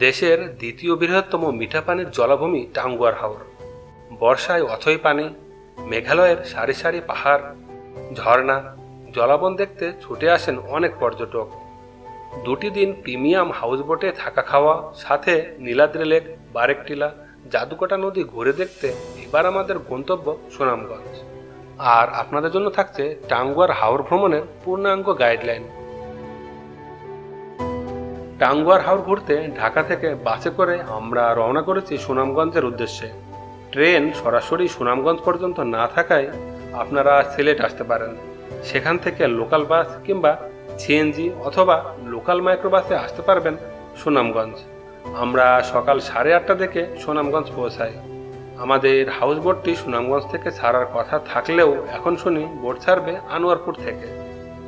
দেশের দ্বিতীয় বৃহত্তম মিঠা পানির জলাভূমি টাঙ্গুয়ার হাওর। বর্ষায় অথই পানি, মেঘালয়ের সারি সারি পাহাড়, ঝর্ণা, জলাবন দেখতে ছুটে আসেন অনেক পর্যটক। দুটি দিন প্রিমিয়াম হাউসবোটে থাকা খাওয়া, সাথে নীলাদ্রি লেক, বারেকটিলা, জাদুকাটা নদী ঘুরে দেখতে এবার আমাদের গন্তব্য সুনামগঞ্জ। আর আপনাদের জন্য থাকছে টাঙ্গুয়ার হাওর ভ্রমণের পূর্ণাঙ্গ গাইডলাইন। টাঙ্গুয়ার হাওর ঘুরতে ঢাকা থেকে বাসে করে আমরা রওনা করেছি সুনামগঞ্জের উদ্দেশ্যে। ট্রেন সরাসরি সুনামগঞ্জ পর্যন্ত না থাকায় আপনারা সিলেট আসতে পারেন। সেখান থেকে লোকাল বাস কিংবা সিএনজি অথবা লোকাল মাইক্রোবাসে আসতে পারবেন সুনামগঞ্জ। আমরা সকাল সাড়ে আটটা থেকে সুনামগঞ্জ পৌঁছাই। আমাদের হাউস বোটটি সুনামগঞ্জ থেকে ছাড়ার কথা থাকলেও এখন শুনি বোট ছাড়বে আনোয়ারপুর থেকে।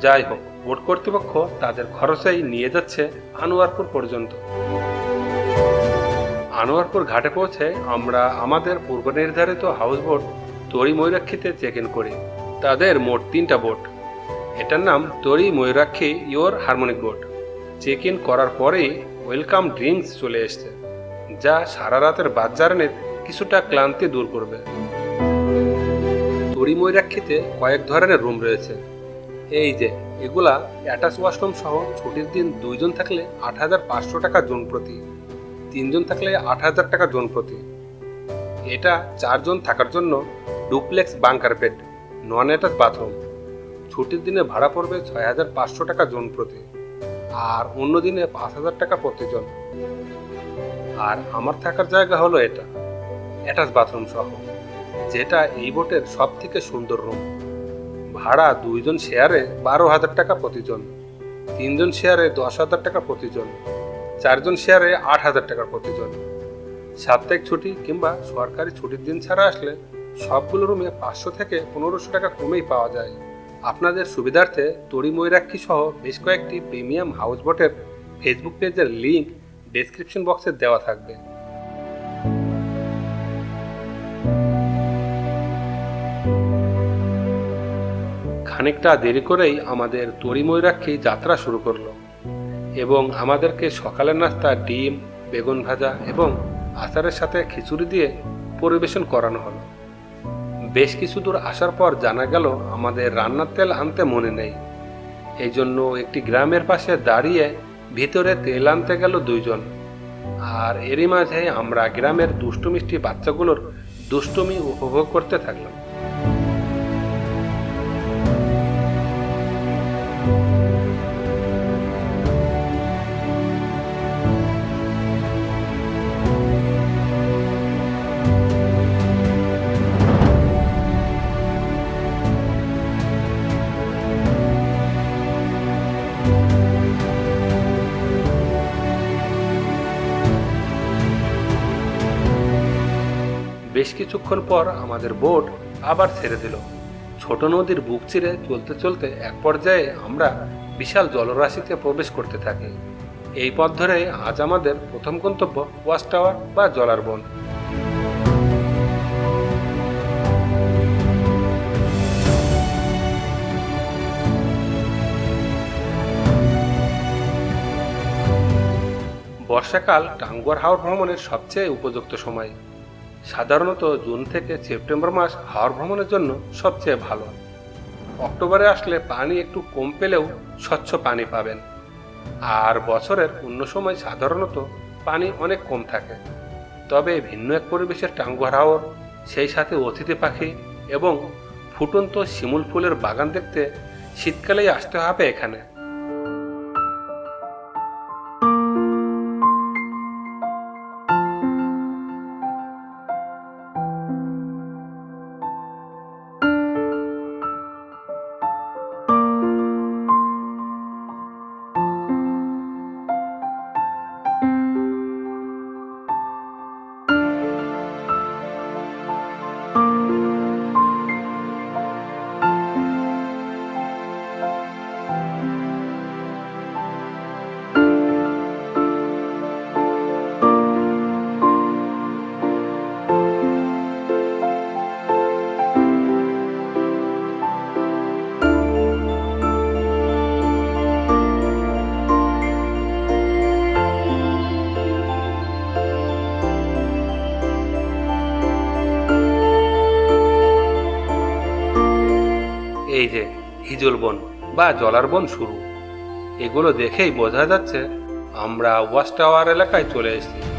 যাই হোক বোট কর্তৃপক্ষ তাদের খরচেই নিয়ে যাচ্ছে আনোয়ারপুর পর্যন্ত। আনোয়ারপুর ঘাটে পৌঁছে আমরা আমাদের পূর্ব নির্ধারিত হাউস বোট তরি ময়ূরাক্ষীতে চেক ইন করি। তাদের মোট তিনটা বোট এটার নাম তরি Mayurakshi your harmonic boat check in করার পরেই ওয়েলকাম ড্রিঙ্কস চলে এসছে, যা সারা রাতের বাদ জার্নির কিছুটা ক্লান্তি দূর করবে। তরি ময়ূরাক্ষীতে কয়েক ধরনের রুম রয়েছে। এই যে, এগুলা অ্যাটাচ ওয়াশরুম সহ ছুটির দিন দুইজন থাকলে আট হাজার পাঁচশো টাকা জন প্রতি, তিনজন থাকলে আট হাজার টাকা জন প্রতি। এটা চারজন থাকার জন্য duplex bunker bed, non attach bathroom. ছুটির দিনে ভাড়া পড়বে ছয় হাজার পাঁচশো টাকা জন প্রতি, আর অন্য দিনে পাঁচ হাজার টাকা প্রতিজন আর আমার থাকার জায়গা হলো এটা, অ্যাটাচ বাথরুম সহ, যেটা এই বোটের সব থেকে সুন্দর রুম। ভাড়া দুইজন শেয়ারে বারো হাজার টাকা প্রতিজন, তিনজন শেয়ারে দশ হাজার টাকা প্রতিজন, চারজন শেয়ারে আট হাজার টাকা প্রতিজন। সাপ্তাহিক ছুটি কিংবা সরকারি ছুটির দিন ছাড়া আসলে সবগুলো রুমে পাঁচশো থেকে পনেরোশো টাকা কমেই পাওয়া যায়। আপনাদের সুবিধার্থে তরি ময়ূরাক্ষী সহ বেশ কয়েকটি প্রিমিয়াম হাউস বোটের ফেসবুক পেজের লিঙ্ক ডেসক্রিপশন বক্সে দেওয়া থাকবে। খানিকটা দেরি করেই আমাদের তরি ময়ূরাক্ষী যাত্রা শুরু করল এবং আমাদেরকে সকালের নাস্তা, ডিম, বেগুন ভাজা এবং আচারের সাথে খিচুড়ি দিয়ে পরিবেশন করানো হলো। বেশ কিছু দূর আসার পর জানা গেল, আমাদের রান্নার তেল আনতে মনে নেই। এই জন্য একটি গ্রামের পাশে দাঁড়িয়ে ভিতরে তেল আনতে গেল দুইজন। আর এরই মাঝে আমরা গ্রামের দুষ্টু মিষ্টি বাচ্চাগুলোর দুষ্টুমি উপভোগ করতে থাকলাম। বেশ কিছুক্ষণ পর আমাদের বোট আবার ছেড়ে দিল। ছোট নদীর বুক চিরে চলতে চলতে এক পর্যায়ে আমরা বিশাল জলরাশিতে প্রবেশ করতে থাকি। এই পথ ধরে আজ আমাদের প্রথম গন্তব্য ওয়াচ টাওয়ার বা জলার বন। বর্ষাকাল টাঙ্গুয়ার হাওর ভ্রমণের সবচেয়ে উপযুক্ত সময়। সাধারণত জুন থেকে সেপ্টেম্বর মাস হাওর ভ্রমণের জন্য সবচেয়ে ভালো। অক্টোবরে আসলে পানি একটু কম পেলেও স্বচ্ছ পানি পাবেন। আর বছরের অন্য সময় সাধারণত পানি অনেক কম থাকে। তবে ভিন্ন এক পরিবেশের টাঙ্গুয়ার হাওর, সেই সাথে অতিথি পাখি এবং ফুটন্ত শিমুল ফুলের বাগান দেখতে শীতকালেই আসতে হবে এখানে। হিজল বন বা জলার বন শুরু। এগুলো দেখেই বোঝা যাচ্ছে, আমরা ওয়াশ টাওয়ার এলাকায় চলে এসেছি।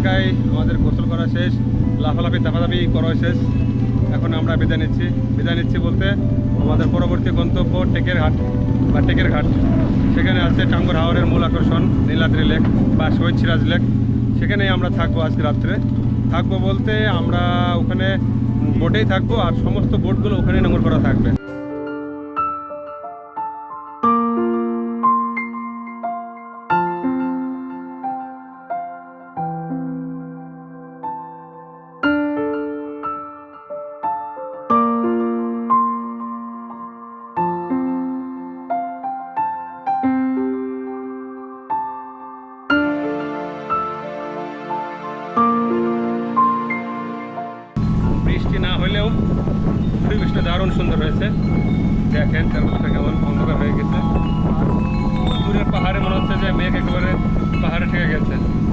এলাকায় আমাদের গোসল করা শেষ, লাফালাফি দাফাদাফি করা শেষ। এখন আমরা বিদায় নিচ্ছি। বিদায় নিচ্ছি বলতে আমাদের পরবর্তী গন্তব্য টেকের ঘাট বা টেকের ঘাট সেখানে আছে টাঙ্গর হাওরের মূল আকর্ষণ, নীলাদ্রি লেক বা শহীদ সিরাজ লেক। সেখানেই আমরা থাকব আজকে রাত্রে। থাকব বলতে আমরা ওখানে বোটেই থাকব আর সমস্ত বোটগুলো ওখানেই নোংর করা থাকবে। পাহাড়ে মনে হচ্ছে যে মেঘ একেবারে পাহাড়ে ঠেকে গেছে দারুণ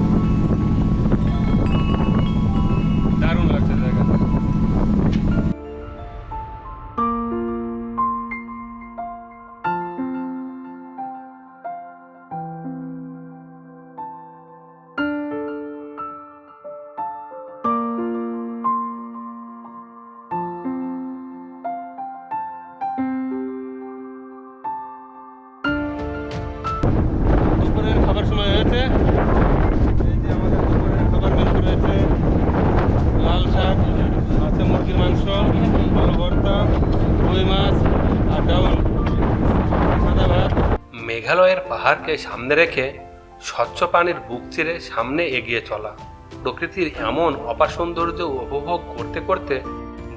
মেঘালয়ের পাহাড়কে সামনে রেখে স্বচ্ছ পানির বুক চিরে সামনে এগিয়ে চলা। প্রকৃতির এমন অপার সৌন্দর্য উপভোগ করতে করতে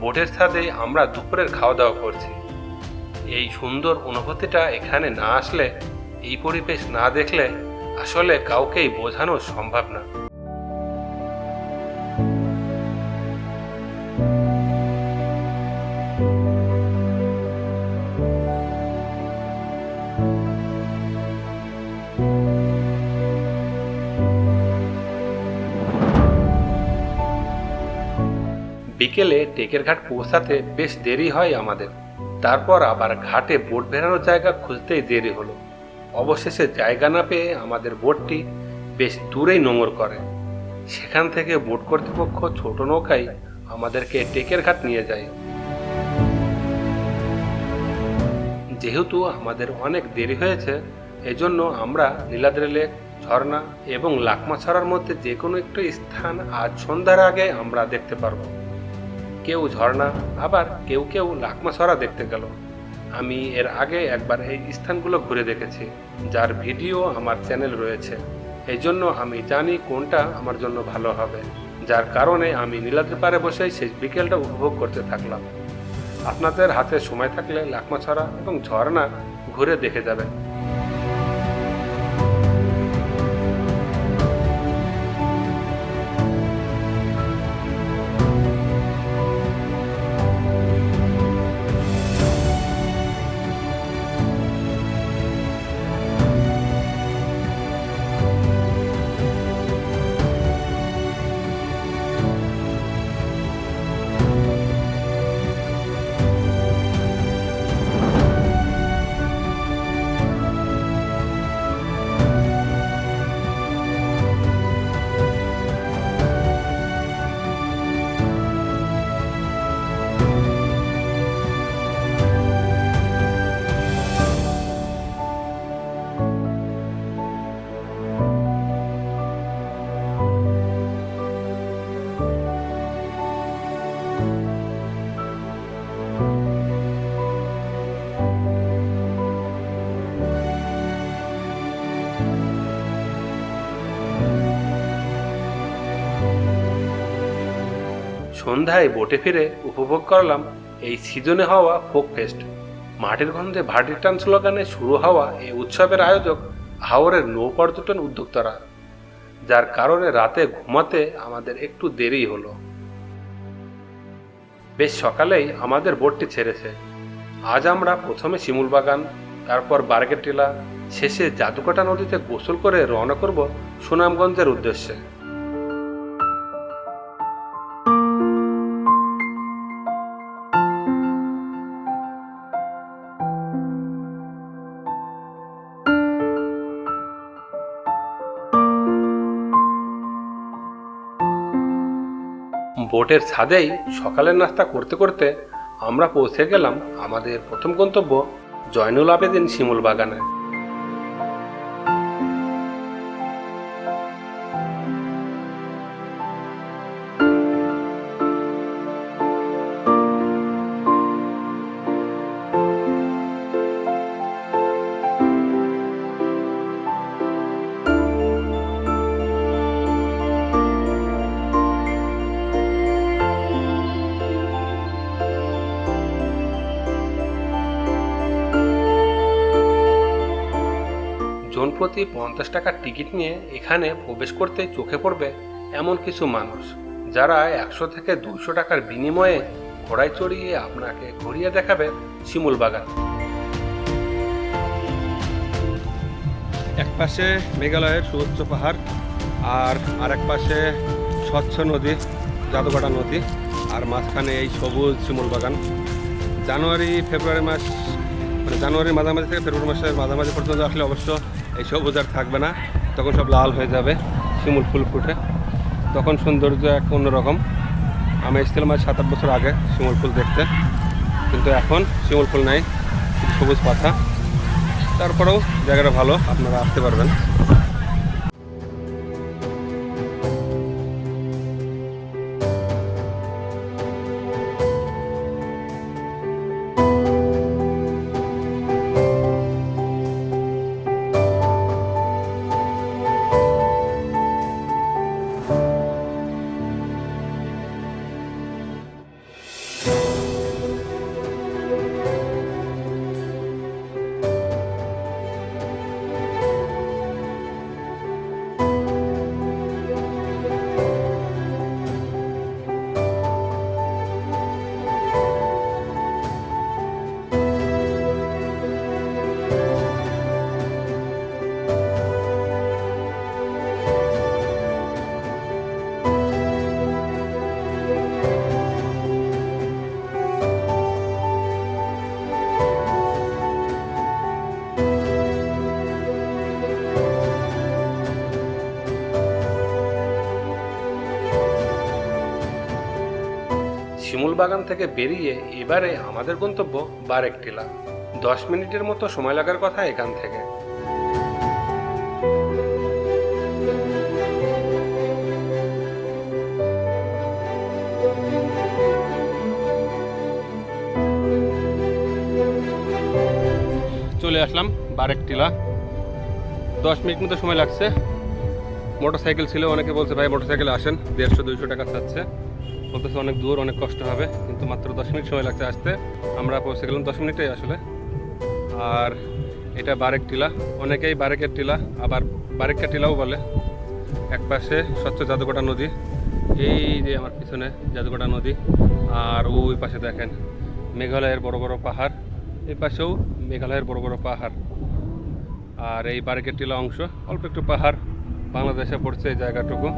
বোটের সাথে আমরা দুপুরের খাওয়া দাওয়া করছি। এই সুন্দর অনুভূতিটা এখানে না আসলে, এই পরিবেশ না দেখলে আসলে কাউকেই বোঝানো সম্ভব না। বিকেলে টেকের ঘাট পৌঁছাতে বেশ দেরি হয় আমাদের। তারপর আবার ঘাটে বোট বেরানোর জায়গা খুঁজতেই দেরি হলো। অবশেষে জায়গা না পেয়ে আমাদের বোটটি বেশ দূরেই নোঙর করে। সেখান থেকে বোট কর্তৃপক্ষ ছোট নৌকায় আমাদেরকে টেকের ঘাট নিয়ে যায়। যেহেতু আমাদের অনেক দেরি হয়েছে, এজন্য আমরা নীলাদ্রি লেক ঝর্ণা এবং লাকমাছড়ার মধ্যে যে কোনো একটি স্থান আজ সন্ধ্যার আগে আমরা দেখতে পারব। কেউ ঝর্ণা, আবার কেউ কেউ লাকমাছড়া দেখতে গেল। আমি এর আগে একবার এই স্থানগুলো ঘুরে দেখেছি, যার ভিডিও আমার চ্যানেল রয়েছে। এই জন্য আমি জানি কোনটা আমার জন্য ভালো হবে, যার কারণে আমি নীলাদ্রি পাড়ে বসেই শেষ বিকেলটা উপভোগ করতে থাকলাম। আপনাদের হাতে সময় থাকলে লাকমাছড়া এবং ঝর্ণা ঘুরে দেখে যাবেন। সন্ধ্যায় বোটে ফিরে উপভোগ করলাম এই সিজনে হওয়া ফোক ফেস্ট। মাটির গন্ধে ভাটির টান স্লোগানে শুরু হওয়া এই উৎসবের আয়োজক হাওরের নৌ পর্যটন উদ্যোক্তারা, যার কারণে রাতে ঘুমাতে আমাদের একটু দেরি হলো। বেশ সকালেই আমাদের বোটটি ছেড়েছে। আজ আমরা প্রথমে শিমুল বাগান, তারপর বার্গের টিলা শেষে জাদুকাটা নদীতে গোসল করে রওনা করব সুনামগঞ্জের উদ্দেশ্যে। বোটের ছাদেই সকালের নাস্তা করতে করতে আমরা পৌঁছে গেলাম আমাদের প্রথম গন্তব্য জয়নুল আবেদিন শিমুল বাগানে জনপ্রতি পঞ্চাশ টাকার টিকিট নিয়ে এখানে প্রবেশ করতে চোখে পড়বে এমন কিছু মানুষ, যারা একশো থেকে দুশো টাকার বিনিময়ে ঘোড়ায় চড়িয়ে আপনাকে ঘুরিয়ে দেখাবে শিমুল বাগান। এক পাশে মেঘালয়ের সুউচ্চ পাহাড় আর আরেক পাশে স্বচ্ছ নদী জাদুকাটা নদী আর মাঝখানে এই সবুজ শিমুল বাগান। জানুয়ারি, ফেব্রুয়ারি মাস মানে জানুয়ারির মাঝামাঝি থেকে ফেব্রুয়ারি মাসের মাঝামাঝি পর্যন্ত আসলে অবশ্য এই সবুজ আর থাকবে না। তখন সব লাল হয়ে যাবে, শিমুল ফুল ফুটে। তখন সৌন্দর্য এক অন্যরকম। আমি এসেছিলাম সাত আট বছর আগে শিমুল ফুল দেখতে। কিন্তু এখন শিমুল ফুল নাই সবুজ পাতা। তারপরেও জায়গাটা ভালো, আপনারা আসতে পারবেন। বাগান থেকে বেরিয়ে এবারে আমাদের গন্তব্য বারেক টিলা দশ মিনিটের মতো সময় লাগার কথা এখান থেকে। চলে আসলাম বারেক টিলা দশ মিনিট মতো সময় লাগছে। মোটর সাইকেল ছিল, অনেকে বলছে, ভাই মোটর সাইকেলে আসেন। দেড়শো, দুইশো টাকা চাচ্ছে। বলতেছে অনেক দূর, অনেক কষ্ট হবে, কিন্তু মাত্র দশ মিনিট সময় লাগছে আসতে। আমরা পৌঁছে গেলাম দশ মিনিটেই আসলে। আর এটা বারেক টিলা, অনেকেই বারেকের টিলা, আবার বারেকের টিলাও বলে। এক পাশে স্বচ্ছ জাদুকটা নদী, এই যে আমার পিছনে জাদুকটা নদী, আর ওই পাশে দেখেন মেঘালয়ের বড় বড় পাহাড়, এই পাশেও মেঘালয়ের বড় বড় পাহাড়। আর এই বারেকের টিলা অংশ, অল্প একটু পাহাড়, বাংলাদেশে পড়ছে এই জায়গাটুকু।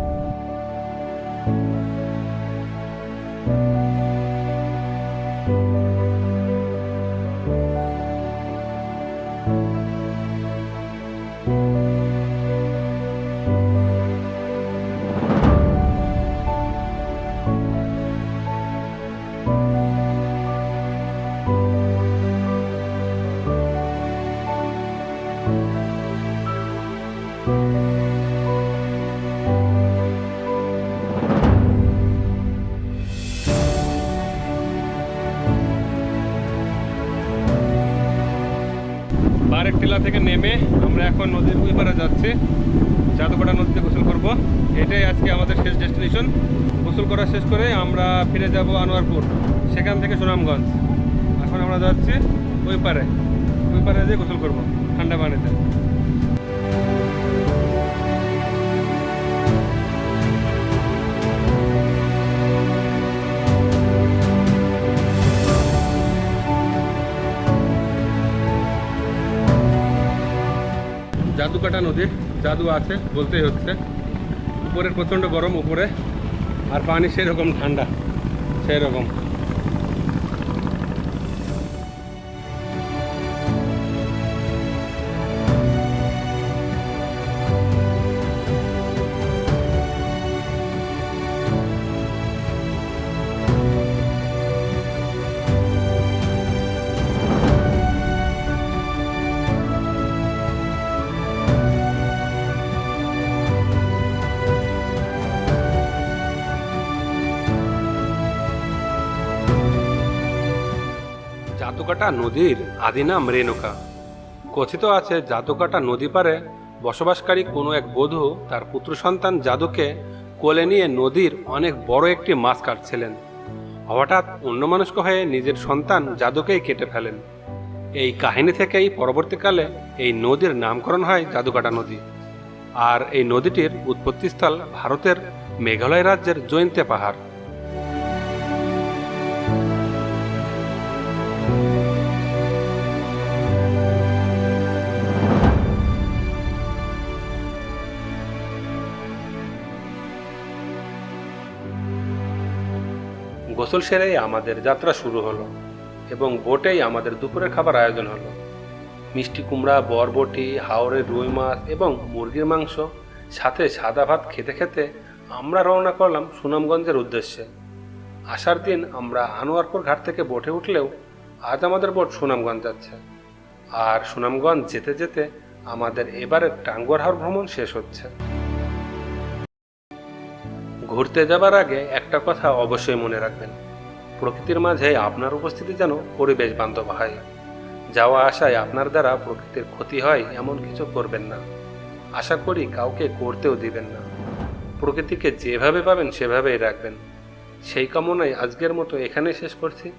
এখন নদীর ওই পারে যাচ্ছি। জাদুকটা নদীতে গোসল করব। এটাই আজকে আমাদের শেষ ডেস্টিনেশন। গোসল করা শেষ করে আমরা ফিরে যাব আনোয়ারপুর, সেখান থেকে সুনামগঞ্জ। এখন আমরা যাচ্ছি ওই পারে। ওই পারে যেয়ে গোসল করব, ঠান্ডা পানিতে। জাদুকাটা নদীর জাদু আছে বলতেই হচ্ছে। উপরে প্রচণ্ড গরম, উপরে। আর পানি সেরকম ঠান্ডা সেই জাতুকাটা নদীর আদি নাম রেণুকা কথিত আছে, জাতুকাটা নদী পারে বসবাসকারী কোনো এক বধূ তার পুত্র সন্তান জাদুকে কোলে নিয়ে নদীর অনেক বড় একটি মাছ কাটছিলেন। হঠাৎ অন্যমনস্ক হয়ে নিজের সন্তান জাদুকেই কেটে ফেলেন। এই কাহিনী থেকেই পরবর্তীকালে এই নদীর নামকরণ হয় জাদুকাটা নদী। আর এই নদীটির উৎপত্তিস্থল ভারতের মেঘালয় রাজ্যের জৈন্তে পাহাড়। গোসল সেরেই আমাদের যাত্রা শুরু হলো এবং বোটেই আমাদের দুপুরের খাবার আয়োজন হলো। মিষ্টি কুমড়া, বরবটি হাওড়ের রুই মাছ এবং মুরগির মাংস, সাথে সাদা ভাত খেতে খেতে আমরা রওনা করলাম সুনামগঞ্জের উদ্দেশ্যে। আসার দিন আমরা আনোয়ারপুর ঘাট থেকে বোটে উঠলেও আজ আমাদের বোট সুনামগঞ্জ যাচ্ছে। আর সুনামগঞ্জ যেতে যেতে আমাদের এবারের টাঙ্গুয়ার ভ্রমণ শেষ হচ্ছে। ঘুরতে যাবার আগে একটা কথা অবশ্যই মনে রাখবেন। প্রকৃতির মাঝে আপনার উপস্থিতি যেন পরিবেশ বান্ধব হয়। যাওয়া আসায় আপনার দ্বারা প্রকৃতির ক্ষতি হয় এমন কিছু করবেন না। আশা করি কাউকে করতেও দিবেন না। প্রকৃতিকে যেভাবে পাবেন সেভাবেই রাখবেন। সেই কামনায় আজকের মতো এখানে শেষ করছি।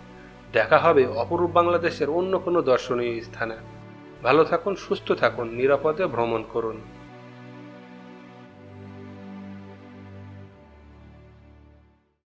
দেখা হবে অপরূপ বাংলাদেশের অন্য কোনো দর্শনীয় স্থানে। ভালো থাকুন, সুস্থ থাকুন, নিরাপদে ভ্রমণ করুন।